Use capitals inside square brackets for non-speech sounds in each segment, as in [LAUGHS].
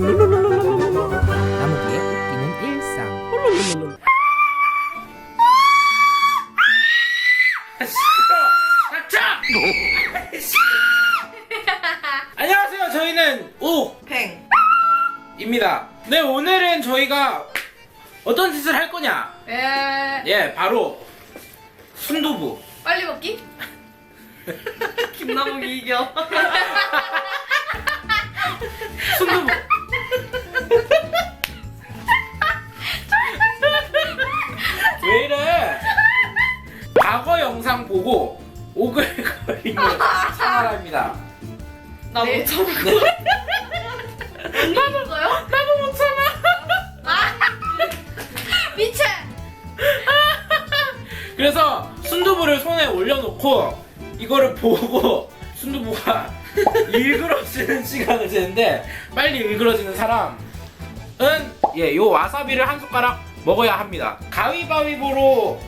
나무기의 웃기는 일상 안녕하세요. 저희는 팽. 우입니다. 네, 오늘은 저희가 어떤 짓을 할 거냐? 에 예, 바로 순두부. 빨리 먹기? [LAUGHS] 김나무기 이겨. [LAUGHS] 순두부. 왜 이래? 과거 영상 보고 오글거림을 참아랍니다. 나 네. 못 참을 네. 언니 먹어요? 나도 못 참아. 미쳐! 그래서 순두부를 손에 올려놓고 이거를 보고 순두부가 [LAUGHS] 일그러지는 시간을 재는데 빨리 일그러지는 사람은 예, 요 와사비를 한 숟가락 먹어야 합니다. 가위바위보로?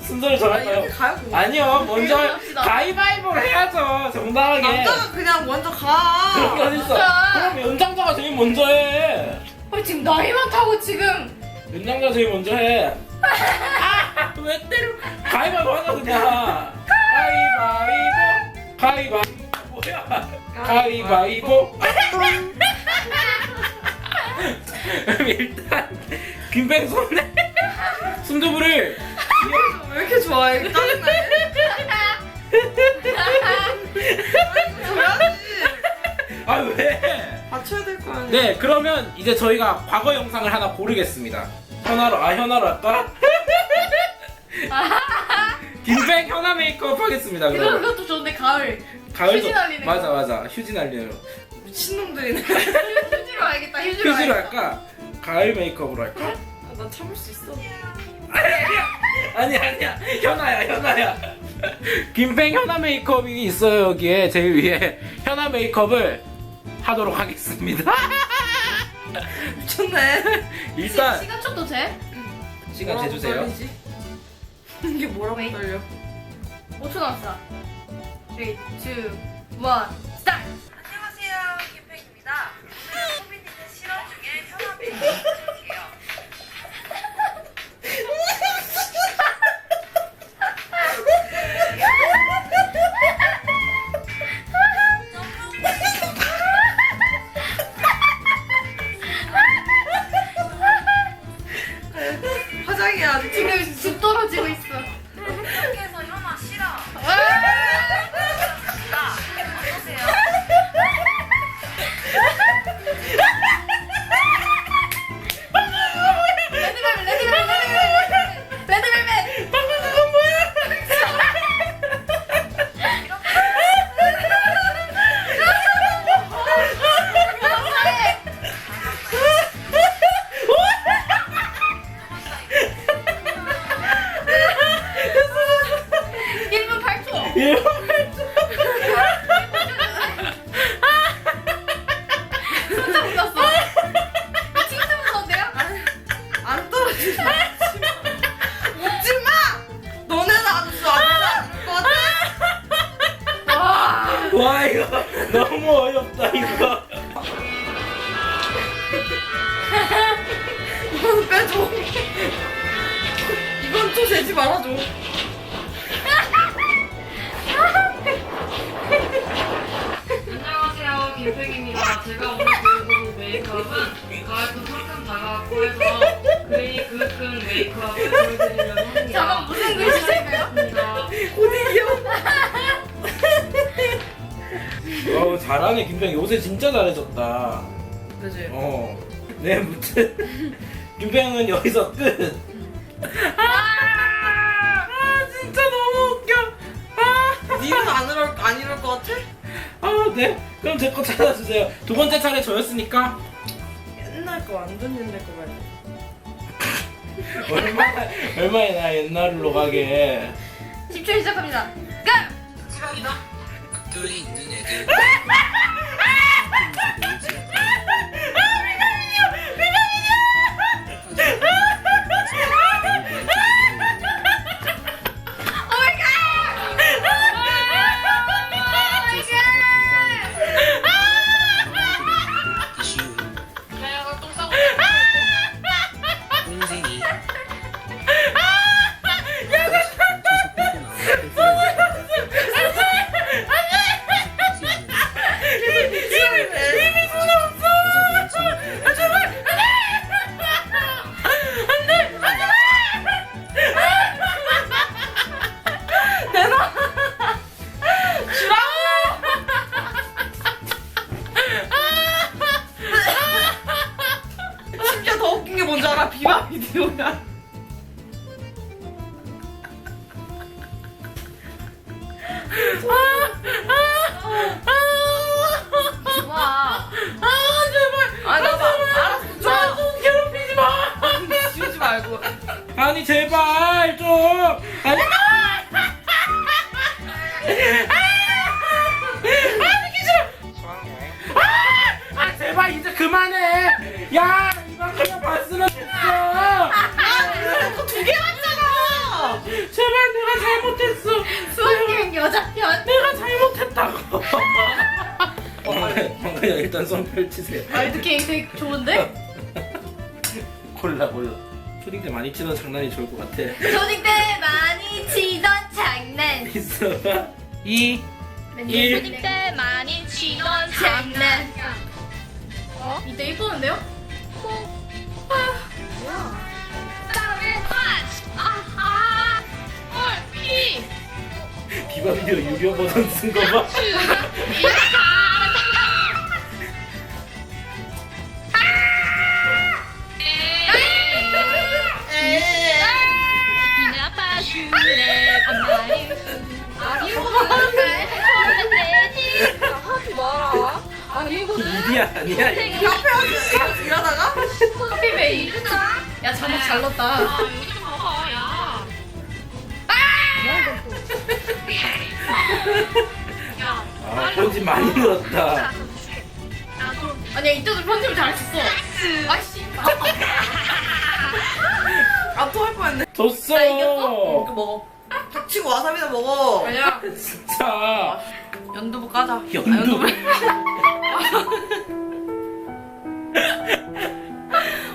순서를 아 정할까요? 이렇게 가요 그냥. 아니요, 먼저 이렇게 합시다. 가위바위보를 해야죠. 정당하게. 남자가 그냥 먼저 가. 그런 게 어딨어? 그럼 연장자가 제일 먼저 해. 어, 지금 나이만 타고 지금 연장자 제일 먼저 해. [LAUGHS] 아, 왜 때려? 가위바위보 하자 그냥. 가위바위보. 가위바위보 뭐야? 가위바위보. 그럼 일단 김뱅 손에 순두부를 왜 이렇게 좋아해? 짜증나네. 아 왜? 받쳐야 될 거 아니야. 네 그러면 이제 저희가 과거 영상을 하나 고르겠습니다. 현아로 아 현아로 할까? [LAUGHS] 김뱅 현아 메이크업 하겠습니다. 그럼 그것도 좋은데 가을 가을도 휴지 날리는 거. 맞아 맞아 휴지 날려요. 미친놈들이네. [LAUGHS] 휴지로 해야겠다 휴지로 휴지로 해야겠다. 할까? 가을 메이크업으로 할까? 아, 나 참을 수 있어. 아니 아니야 현아야 현아야. 김뱅 현아 메이크업이 있어요 여기에 제일 위에 현아 메이크업을 하도록 하겠습니다. 미쳤네. 일단 시간 초도 돼? 시간 재주세요. 이게 뭐라고 웨이. 떨려? 5초 남았어 3, 2, 1, 스타트! 이거 [LAUGHS] 너무 어이없다 이거. [LAUGHS] 이건 빼줘. 이건 또 재지 말아줘. 잘하네 김병 요새 진짜 잘해졌다. 그지? 어. 네 무튼 [LAUGHS] 김병은 여기서 끝. 아, 아 진짜 너무 웃겨. 아, 니는 안 이럴 안 이럴 것 같아? 아 네. 그럼 제 거 찾아주세요. 두 번째 차례 저였으니까 옛날 거 완전 옛날 거 말고. [LAUGHS] 얼마나 얼마나 옛날로 가게. 10초 시작합니다 고! 지각이다. 비디오야. 일단 손 펼치세요 와일드 게임 되게 좋은데? 골라 골라 초딩 때 많이 치던 장난이 좋을 것 같아 초딩 때 많이 치던 장난. 있어봐 이 일. 초딩 때 많이 치던 장난. 어? 이때 이쁘는데요? 비바비디오 유료 버전 쓴거 봐. 이디야 아니야? 일하다가 커피베이. 야 자막 잘 넣었다. 아 편지 많이 늘었다. 아니야 이때도 편집을 잘했었어. 아씨. 아토할 뻔했네. 줬어. 나 이겼어? 이거 먹어. 닥치고 와사비나 먹어. 아니야. 진짜. 연두부 까자. 아, 연두.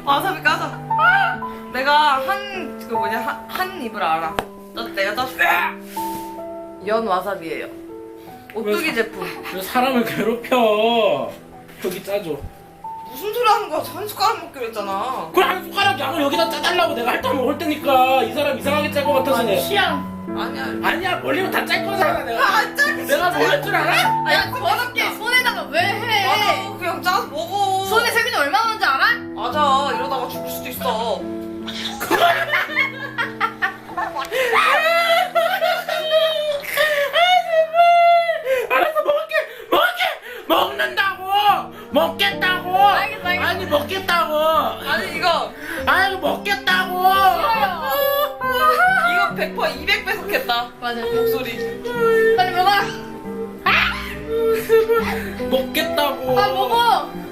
와사비 까자. 내가 한 그 뭐냐 한, 한 입을 알아. 나 내가 땄어. 연 와사비예요. 오뚜기 제품. 왜 사람을 괴롭혀? 여기 짜줘. 무슨 소리 하는 거야? 한 숟가락 먹기로 했잖아. 그래 한 숟가락 양을 여기다 짜달라고 내가 핥아 먹을 테니까 이 사람 이상하게 짤 것 같아서 내. 취향. 아니야. 아니야 걸리면 다짤 거잖아 내가. 아, 짤 내가 뭐할줄 알아? 아야 더럽게 손 에다가 왜 해? 맞아. 그냥 짜서 먹어. 손에 세균이 얼마 많은지 알아? 맞아. 이러다가 죽을 수도 있어. [LAUGHS] 알았어 먹을게 먹을게 먹는다고 먹겠다고 알겠어, 알겠어. 아니 먹겠다고 아니 이거 아니 먹겠다고 이거 100% 200 배속 했다. 맞아. 목소리. 빨리 먹어. 먹겠다고 아 먹어.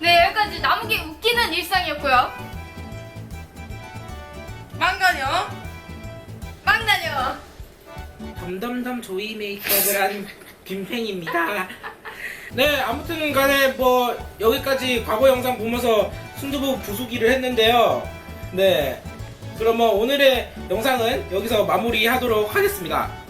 네 여기까지 나무기 웃기는 일상이었고요. 망가녀. 빵 다녀. 담담담 조이 메이크업을 한 김팽입니다 네 아무튼 간에 뭐 여기까지 과거 영상 보면서 순두부 부수기를 했는데요 네 그러면 오늘의 영상은 여기서 마무리하도록 하겠습니다